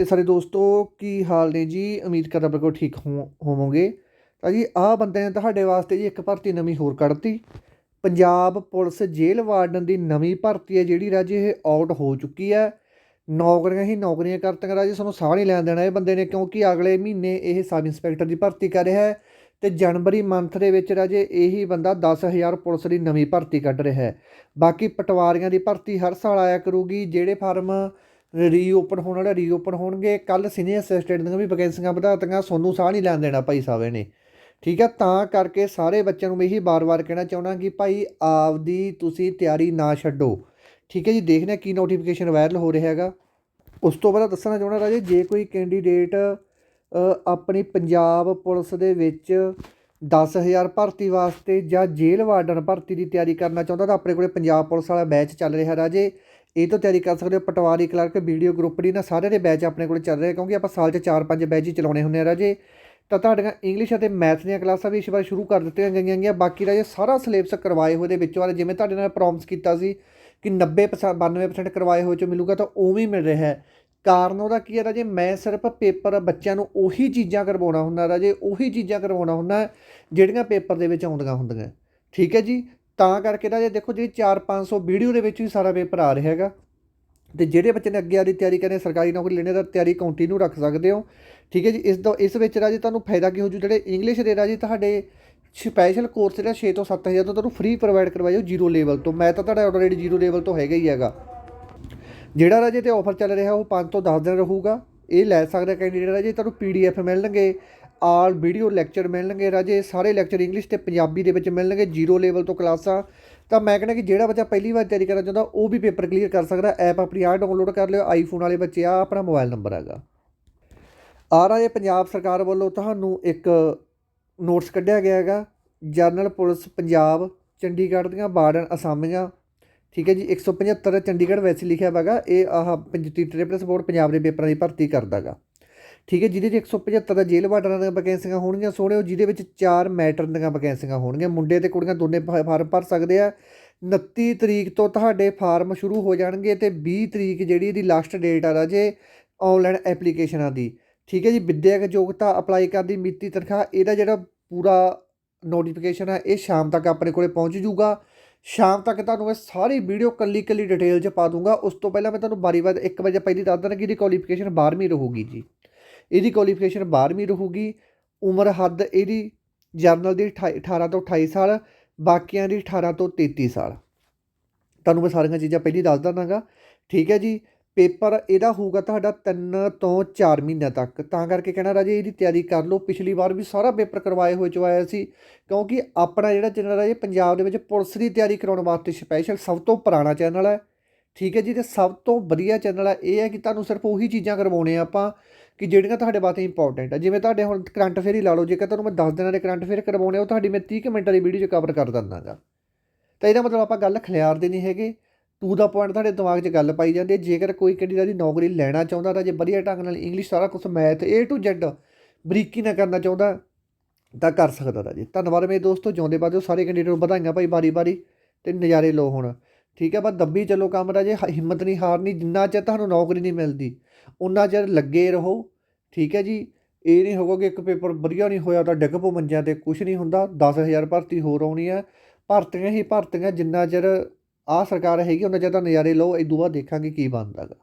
ਤੇ ਸਾਰੇ ਦੋਸਤੋ, ਕੀ ਹਾਲ ਨੇ ਜੀ? ਉਮੀਦ ਕਰਦਾ ਬਿਲਕੁਲ ਠੀਕ ਹੋ, ਹੋਵੋਗੇ। ਤਾਂ ਜੀ, ਆਹ ਬੰਦੇ ਨੇ ਤੁਹਾਡੇ ਵਾਸਤੇ ਜੀ ਇੱਕ ਭਰਤੀ ਨਵੀਂ ਹੋਰ ਕੱਢਤੀ। ਪੰਜਾਬ ਪੁਲਿਸ ਜੇਲ੍ਹ ਵਾਰਡਨ ਦੀ ਨਵੀਂ ਭਰਤੀ ਹੈ, ਜਿਹੜੀ ਰਾਜੇ ਇਹ ਆਊਟ ਹੋ ਚੁੱਕੀ ਹੈ। ਨੌਕਰੀਆਂ ਹੀ ਨੌਕਰੀਆਂ ਕਰਤੀਆਂ, ਰਾਜੇ ਸਾਨੂੰ ਸਾਹ ਨਹੀਂ ਲੈਣ ਦੇਣਾ ਇਹ ਬੰਦੇ ਨੇ, ਕਿਉਂਕਿ ਅਗਲੇ ਮਹੀਨੇ ਇਹ ਸਬ ਇੰਸਪੈਕਟਰ ਦੀ ਭਰਤੀ ਕਰ ਰਿਹਾ ਹੈ ਤੇ ਜਨਵਰੀ ਮੰਥ ਦੇ ਵਿੱਚ ਰਾਜੇ ਇਹੀ ਬੰਦਾ 10000 ਪੁਲਿਸ ਦੀ ਨਵੀਂ ਭਰਤੀ ਕੱਢ ਰਿਹਾ ਹੈ। ਬਾਕੀ ਪਟਵਾਰੀਆਂ ਦੀ ਭਰਤੀ ਹਰ ਸਾਲ ਆਇਆ ਕਰੂਗੀ, ਜਿਹੜੇ ਫਾਰਮ ਰੀਓਪਨ ਹੋਣ ਵਾਲੇ ਰੀਓਪਨ ਹੋਣਗੇ। ਕੱਲ ਸੀਨੀਅਰ ਅਸਿਸਟੈਂਟ ਦੀਆਂ ਵੀ ਵੈਕੈਂਸੀਆਂ ਵਧਾਤੀਆਂ, ਸੋਨੂੰ ਸਾਹ ਨਹੀਂ ਲੈਣ ਦੇਣਾ ਭਾਈ ਸਾਹਿਬ ਨੇ ਠੀਕ ਹੈ ਤਾਂ ਕਰਕੇ ਸਾਰੇ ਬੱਚਿਆਂ ਨੂੰ ਮੈਂ ਇਹੀ ਬਾਰ-ਬਾਰ ਕਹਿਣਾ ਚਾਹੁੰਦਾ ਕਿ ਭਾਈ ਆਪਦੀ ਤੁਸੀਂ ਤਿਆਰੀ ਨਾ ਛੱਡੋ। ਠੀਕ ਹੈ ਜੀ, ਦੇਖਦੇ ਹਾਂ ਕੀ ਨੋਟੀਫਿਕੇਸ਼ਨ ਵਾਇਰਲ ਹੋ ਰਿਹਾ ਹੈਗਾ। ਉਸ ਤੋਂ ਬਾਅਦ ਦੱਸਣਾ ਚਾਹੁੰਦਾ ਰਾਜੇ, ਜੇ ਕੋਈ ਕੈਂਡੀਡੇਟ ਆਪਣੀ ਪੰਜਾਬ ਪੁਲਿਸ ਦੇ ਵਿੱਚ 10000 ਭਰਤੀ ਵਾਸਤੇ ਜਾਂ ਜੇਲ੍ਹ ਵਾਰਡਨ ਭਰਤੀ ਦੀ ਤਿਆਰੀ ਕਰਨਾ ਚਾਹੁੰਦਾ ਤਾਂ ਆਪਣੇ ਕੋਲੇ ਪੰਜਾਬ ਪੁਲਿਸ ਵਾਲਾ ਬੈਚ ਚੱਲ ਰਿਹਾ ਰਾਜੇ। ਇਹ ਤੋਂ ਤਿਆਰੀ ਕਰ ਸਕਦੇ ਹੋ, ਪਟਵਾਰੀ, ਕਲਰਕ, ਵੀਡੀਓ ਗਰੁੱਪ ਦੀ ਨਾ ਸਾਰੇ ਦੇ ਬੈਚ ਆਪਣੇ ਕੋਲ ਚੱਲ ਰਹੇ ਕਿਉਂਕਿ ਆਪਾਂ ਸਾਲ 'ਚ 4-5 ਬੈਚ ਹੀ ਚਲਾਉਣੇ ਹੁੰਦੇ ਆ ਰਾਜੇ। ਤਾਂ ਤੁਹਾਡੀਆਂ ਇੰਗਲਿਸ਼ ਅਤੇ ਮੈਥ ਦੀਆਂ ਕਲਾਸਾਂ ਵੀ ਇਸ ਵਾਰ ਸ਼ੁਰੂ ਕਰ ਦਿੱਤੀਆਂ ਗਈਆਂ ਗਈਆਂ, ਬਾਕੀ ਰਾਜੇ ਸਾਰਾ ਸਿਲੇਬਸ ਕਰਵਾਏ ਹੋਏ ਦੇ ਵਿੱਚੋਂ ਵਾਲੇ ਜਿਵੇਂ ਤੁਹਾਡੇ ਨਾਲ ਪ੍ਰੋਮਿਸ ਕੀਤਾ ਸੀ ਕਿ 90% 92% ਕਰਵਾਏ ਹੋਏ 'ਚੋਂ ਮਿਲੂਗਾ, ਤਾਂ ਉਵੇਂ ਹੀ ਮਿਲ ਰਿਹਾ ਹੈ। ਕਾਰਨ ਉਹਦਾ ਕੀ ਹੈ ਰਾਜੇ? ਮੈਂ ਸਿਰਫ ਪੇਪਰ ਬੱਚਿਆਂ ਨੂੰ ਉਹੀ ਚੀਜ਼ਾਂ ਕਰਵਾਉਣਾ ਹੁੰਦਾ ਰਾਜੇ, ਉਹੀ ਚੀਜ਼ਾਂ ਕਰਵਾਉਣਾ ਹੁੰਦਾ, ਜਿਹੜੀਆਂ ਪੇਪਰ ਦੇ ਵਿੱਚ ਆਉਂਦੀਆਂ ਹੁੰਦੀਆਂ। ਠੀਕ ਹੈ ਜੀ? ਤਾਂ ਕਰਕੇ ਰਾਜੇ ਦੇਖੋ ਜਿਹੜੀ 4-500 ਵੀਡੀਓ ਦੇ ਵਿੱਚ ਵੀ ਸਾਰਾ ਪੇਪਰ ਆ ਰਿਹਾ ਹੈਗਾ, ਤੇ ਜਿਹੜੇ ਬੱਚੇ ਨੇ ਅੱਗੇ ਆ ਦੀ ਤਿਆਰੀ ਕਰਨੀ, ਸਰਕਾਰੀ ਨੌਕਰੀ ਲੈਣੇ ਦਾ ਤਿਆਰੀ ਕੰਟੀਨਿਊ ਰੱਖ ਸਕਦੇ ਹੋ। ਠੀਕ ਹੈ ਜੀ, ਇਸ ਦਾ ਇਸ ਵਿੱਚ ਰਾਜੇ ਤੁਹਾਨੂੰ ਫਾਇਦਾ ਕੀ ਹੋ ਜੂ, ਜਿਹੜੇ ਇੰਗਲਿਸ਼ ਦੇ ਰਾਜੇ ਤੁਹਾਡੇ ਸਪੈਸ਼ਲ ਕੋਰਸ ਜਿਹੜਾ 6 ਤੋਂ 7000 ਤੋਂ ਤੁਹਾਨੂੰ ਫ੍ਰੀ ਪ੍ਰੋਵਾਈਡ ਕਰਵਾਇਓ ਜ਼ੀਰੋ ਲੈਵਲ ਤੋਂ। ਮੈਂ ਤਾਂ ਤੁਹਾਡਾ ਆਲਰੇਡੀ ਜ਼ੀਰੋ ਲੈਵਲ ਤੋਂ ਹੈਗਾ ਹੀ ਹੈਗਾ। ਜਿਹੜਾ ਰਾਜੇ ਤੇ ਆਫਰ ਚੱਲ ਰਿਹਾ ਉਹ 5 ਤੋਂ 10 ਦਿਨ ਰਹੂਗਾ। ਇਹ ਲੈ ਸਕਦਾ ਕੈਂਡੀਡੇਟ ਰਾਜੇ, ਤੁਹਾਨੂੰ ਪੀਡੀਐਫ ਮਿਲਣਗੇ। ਆਲ ਵੀਡੀਓ ਲੈਕਚਰ ਮਿਲਣਗੇ ਰਾਜੇ, ਸਾਰੇ ਲੈਕਚਰ ਇੰਗਲਿਸ਼ ਤੇ ਪੰਜਾਬੀ ਦੇ ਵਿੱਚ ਮਿਲਣਗੇ, ਜ਼ੀਰੋ ਲੈਵਲ ਤੋਂ ਕਲਾਸਾਂ। ਤਾਂ ਮੈਂ ਕਹਿੰਦਾ ਕਿ ਜਿਹੜਾ ਬੱਚਾ ਪਹਿਲੀ ਵਾਰ ਤਿਆਰੀ ਕਰਨਾ ਚਾਹੁੰਦਾ, ਉਹ ਵੀ ਪੇਪਰ ਕਲੀਅਰ ਕਰ ਸਕਦਾ ਐਪ ਆਪਣੀ ਆ ਡਾਊਨਲੋਡ ਕਰ ਲਿਓ ਆਈਫੋਨ ਵਾਲੇ ਬੱਚੇ ਆ, ਆਪਣਾ ਮੋਬਾਈਲ ਨੰਬਰ ਹੈਗਾ। ਆ ਰਾਜੇ, ਪੰਜਾਬ ਸਰਕਾਰ ਵੱਲੋਂ ਤੁਹਾਨੂੰ ਇੱਕ ਨੋਟਿਸ ਕੱਢਿਆ ਗਿਆ ਹੈਗਾ, ਜਨਰਲ ਪੁਲਿਸ ਪੰਜਾਬ, ਚੰਡੀਗੜ੍ਹ ਦੀਆਂ ਬਾਰਡਰ ਅਸਾਮੀਆਂ। ਠੀਕ ਹੈ ਜੀ 175 ਚੰਡੀਗੜ੍ਹ ਵੈਸੇ ਲਿਖਿਆ ਹੈਗਾ, ਇਹ ਆਹ ਪੰਜਤੀ ਟ੍ਰਿਪਲਸ ਬੋਰਡ ਪੰਜਾਬ ਦੇ ਪੇਪਰਾਂ ਦੀ ਭਰਤੀ ਕਰਦਾਗਾ ਠੀਕ ਹੈ, ਜਿਹਦੇ 'ਚ 175 ਦਾ ਜੇਲ੍ਹ ਵਾਰਡਨਾਂ ਦੀਆਂ ਵੈਕੈਂਸੀਆਂ ਹੋਣਗੀਆਂ, ਸੋਹਣਿਓ, ਜਿਹਦੇ ਵਿੱਚ ਚਾਰ ਮੈਟਰ ਦੀਆਂ ਵੈਕੈਂਸੀਆਂ ਹੋਣਗੀਆਂ। ਮੁੰਡੇ ਤੇ ਕੁੜੀਆਂ ਦੋਨੇ ਫਾਰਮ ਭਰ ਸਕਦੇ ਆ। 29 ਤਰੀਕ ਤੋਂ ਤੁਹਾਡੇ ਫਾਰਮ ਸ਼ੁਰੂ ਹੋ ਜਾਣਗੇ ਤੇ 20 ਤਰੀਕ ਜਿਹੜੀ ਇਹਦੀ ਲਾਸਟ ਡੇਟ ਆ ਰਾਜੇ ਆਨਲਾਈਨ ਐਪਲੀਕੇਸ਼ਨਾਂ ਦੀ। ਠੀਕ ਹੈ ਜੀ ਵਿੱਦਿਅਕ ਯੋਗਤਾ ਅਪਲਾਈ ਕਰਨ ਦੀ ਮਿਤੀ ਤਨਖਾਹ, ਇਹਦਾ ਜਿਹੜਾ ਪੂਰਾ ਨੋਟੀਫਿਕੇਸ਼ਨ ਹੈ ਇਹ ਸ਼ਾਮ ਤੱਕ ਆਪਣੇ ਕੋਲੇ ਪਹੁੰਚ ਜੂਗਾ। ਸ਼ਾਮ ਤੱਕ ਤੁਹਾਨੂੰ ਮੈਂ ਸਾਰੀ ਵੀਡੀਓ ਕੱਲੀ ਕੱਲੀ ਡਿਟੇਲ 'ਚ ਪਾ ਦੂੰਗਾ। ਉਸ ਤੋਂ ਪਹਿਲਾਂ ਮੈਂ ਤੁਹਾਨੂੰ ਬਾਰੀ ਬਾਰੀ 1 ਵਜੇ ਪਹਿਲੀ ਦੱਸ ਦਿੰਦਾ ਕਿ ਇਹਦੀ ਕੁਆਲੀਫਿਕੇਸ਼ਨ 12ਵੀਂ ਰਹੂਗੀ ਜੀ। ਇਹਦੀ ਕੁਆਲੀਫਿਕੇਸ਼ਨ 12ਵੀਂ ਰਹੂਗੀ, ਉਮਰ ਹੱਦ ਇਹਦੀ ਜਰਨਲ ਦੀ 28 18 ਤੋਂ 28 ਸਾਲ, ਬਾਕੀਆਂ ਦੀ 18 ਤੋਂ 33 ਸਾਲ। ਤੁਹਾਨੂੰ ਮੈਂ ਸਾਰੀਆਂ ਚੀਜ਼ਾਂ ਪਹਿਲੀ ਦੱਸ ਦਾਂਗਾ ਠੀਕ ਹੈ ਜੀ, ਪੇਪਰ ਇਹਦਾ ਹੋਊਗਾ ਤੁਹਾਡਾ 3 ਤੋਂ 4 ਮਹੀਨਿਆਂ ਤੱਕ। ਤਾਂ ਕਰਕੇ ਕਹਿਣਾ ਰਾਜੇ, ਇਹਦੀ ਤਿਆਰੀ ਕਰ ਲਓ। ਪਿਛਲੀ ਵਾਰ ਵੀ ਸਾਰਾ ਪੇਪਰ ਕਰਵਾਏ ਹੋਏ ਚੋਂ ਆਇਆ ਸੀ, ਕਿਉਂਕਿ ਆਪਣਾ ਜਿਹੜਾ ਚੈਨਲ ਹੈ, ਇਹ ਪੰਜਾਬ ਦੇ ਵਿੱਚ ਪੁਲਿਸ ਦੀ ਤਿਆਰੀ ਕਰਾਉਣ ਵਾਸਤੇ ਸਪੈਸ਼ਲ ਸਭ ਤੋਂ ਪੁਰਾਣਾ ਚੈਨਲ ਹੈ। ਠੀਕ ਹੈ ਜੀ ਤੇ ਸਭ ਤੋਂ ਵਧੀਆ ਚੈਨਲ ਆ ਇਹ ਹੈ ਕਿ ਤੁਹਾਨੂੰ ਸਿਰਫ ਉਹੀ ਚੀਜ਼ਾਂ ਕਰਵਾਉਣੇ ਆ ਆਪਾਂ ਕਿ ਜਿਹੜੀਆਂ ਤੁਹਾਡੇ ਵਾਸਤੇ ਇੰਪੋਰਟੈਂਟ ਆ। ਜਿਵੇਂ ਤੁਹਾਡੇ ਹੁਣ ਕਰੰਟ ਅਫੇਅਰ ਹੀ ਲਾ ਲਓ ਜੇਕਰ ਤੁਹਾਨੂੰ ਮੈਂ 10 ਦਿਨਾਂ ਦੇ ਕਰੰਟ ਅਫੇਅਰ ਕਰਵਾਉਣੇ ਆ, ਉਹ ਤੁਹਾਡੀ ਮੈਂ 30 ਕੁ ਮਿੰਟਾਂ ਦੀ ਵੀਡੀਓ 'ਚ ਕਵਰ ਕਰ ਦਿੰਦਾਗਾ ਤਾਂ ਇਹਦਾ ਮਤਲਬ ਆਪਾਂ ਗੱਲ ਖਿਲਾਰਦੇ ਨਹੀਂ ਹੈਗੇ। ਟੂ ਦਾ ਪੁਆਇੰਟ ਤੁਹਾਡੇ ਦਿਮਾਗ 'ਚ ਗੱਲ ਪਾਈ ਜਾਂਦੀ ਹੈ ਜੇਕਰ ਕੋਈ ਕੈਂਡੀਡੇਟ ਦੀ ਨੌਕਰੀ ਲੈਣਾ ਚਾਹੁੰਦਾ ਤਾਂ ਜੇ ਵਧੀਆ ਢੰਗ ਨਾਲ ਇੰਗਲਿਸ਼ ਸਾਰਾ ਕੁਝ ਮੈਥ A ਟੂ Z ਬਰੀਕੀ ਨਾਲ ਕਰਨਾ ਚਾਹੁੰਦਾ ਤਾਂ ਕਰ ਸਕਦਾ ਤਾਂ ਜੀ ਧੰਨਵਾਦ ਮੇਰੇ ਦੋਸਤੋ ਜਿਉਂਦੇ ਬਾਦੋ ਸਾਰੇ ਕੈਂਡੀਡੇਟ ਨੂੰ ਵਧਾਈਆਂ ਭਾਈ ਬਾਰੀ ਬਾਰੀ ਤੇ ਨਜ਼ਾਰੇ ਲਓ ਹੁਣ। ਠੀਕ ਹੈ ਪਰ ਦੱਬੀ ਚਲੋ ਕੰਮ ਰਾਜੇ ਹਿੰਮਤ ਨਹੀਂ ਹਾਰਨੀ, ਜਿੰਨਾ ਚਿਰ ਤੁਹਾਨੂੰ ਨੌਕਰੀ ਨਹੀਂ ਮਿਲਦੀ, ਉਨਾ ਚਿਰ ਲੱਗੇ ਰਹੋ, ਠੀਕ ਹੈ ਜੀ। ਇਹ ਨਹੀਂ ਹੋਗਾ ਕਿ ਇੱਕ ਪੇਪਰ ਵਧੀਆ ਨਹੀਂ ਹੋਇਆ, ਤਾਂ ਡਿੱਗ ਪੋ ਮੰਜਿਆਂ ਤੇ ਕੁਝ ਨਹੀਂ ਹੁੰਦਾ 10000 ਭਰਤੀ ਹੋਰ ਆਉਣੀ ਹੈ। ਭਰਤੀਆਂ ਹੀ ਭਰਤੀਆਂ, ਜਿੰਨਾ ਚਿਰ ਆਹ ਸਰਕਾਰ ਹੈਗੀ ਉਹਨਾਂ ਚਿਰ ਤਾਂ ਨਜ਼ਾਰੇ ਲਓ ਇਦੋਂ ਬਾਅਦ ਦੇਖਾਂਗੇ ਕੀ ਬਣਦਾਗਾ